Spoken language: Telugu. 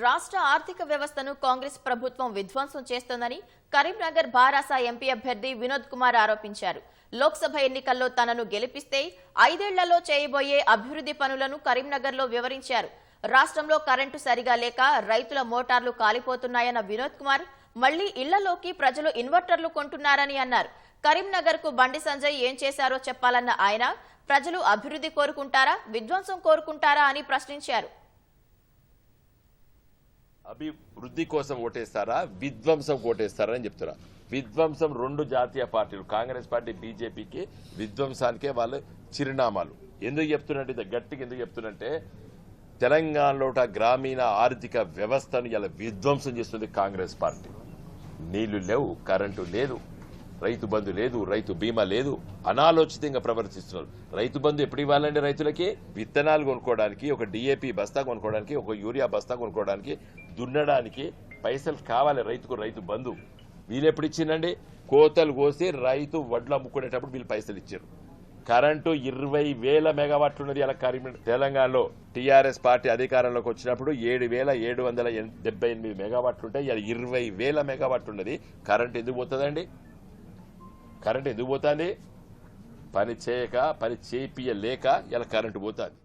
రాష్ట్ర ఆర్థిక వ్యవస్థను కాంగ్రెస్ ప్రభుత్వం విధ్వంసం చేస్తోందని కరీంనగర్ బారాస ఎంపీ అభ్యర్థి వినోద్ కుమార్ ఆరోపించారు. లోక్సభ ఎన్నికల్లో తనను గెలిపిస్తే ఐదేళ్ళలో చేయబోయే అభివృద్ధి పనులను కరీంనగర్లో వివరించారు. రాష్ట్రంలో కరెంటు సరిగా లేక రైతుల మోటార్లు కాలిపోతున్నాయన్న వినోద్ కుమార్ మళ్ళీ ఇళ్ళలోకి ప్రజలు ఇన్వర్టర్లు కొంటున్నారని అన్నారు. కరీంనగర్కు బండి సంజయ్ ఏం చేశారో చెప్పాలన్న ఆయన ప్రజలు అభివృద్ధి కోరుకుంటారా విధ్వంసం కోరుకుంటారా అని ప్రశ్నించారు. అభివృద్ధి కోసం ఓటేస్తారా? విధ్వంసం ఓటేస్తారా అని చెప్తున్నా. విధ్వంసం రెండు జాతీయ పార్టీలు కాంగ్రెస్ పార్టీ బీజేపీకి విధ్వంసానికే వాళ్ళు చిరునామాలు. ఎందుకు చెప్తున్నట్టు గట్టికి గట్టిగా ఎందుకు చెప్తున్నంటే తెలంగాణలో గ్రామీణ ఆర్థిక వ్యవస్థను ఇలా విధ్వంసం చేస్తుంది కాంగ్రెస్ పార్టీ. నీళ్ళు లేవు కరెంటు లేదు. రైతు బంధు లేదు రైతు బీమా లేదు అనాలోచితంగా ప్రవర్తిస్తున్నారు. రైతు బంధు ఎప్పుడు ఇవ్వాలండి రైతులకి? విత్తనాలు కొనుక్కోవడానికి ఒక డిఏపి బస్తా కొనుక్కోవడానికి ఒక యూరియా బస్తా కొనుక్కోవడానికి దున్నడానికి పైసలు కావాలి రైతుకు రైతు బంధు. వీళ్ళు ఎప్పుడు ఇచ్చిందండి? కోతలు కోసి రైతు వడ్లు అమ్ముకునేటప్పుడు వీళ్ళు పైసలు ఇచ్చారు. కరెంటు ఇరవై వేల మెగావాట్లు ఉన్నది అలా కరీంనగర్ తెలంగాణలో. టీఆర్ఎస్ పార్టీ అధికారంలోకి వచ్చినప్పుడు ఏడు వేల ఏడు వందల డెబ్బై ఎనిమిది మెగావాట్లు ఉంటాయి ఇలా ఇరవై వేల మెగావాట్లు ఉన్నది కరెంట్ ఎందుకు పోతుందండి? కరెంట్ ఎందుకు పోతుంది? పని చేయక పని చేపియలేక ఇలా కరెంటు పోతుంది.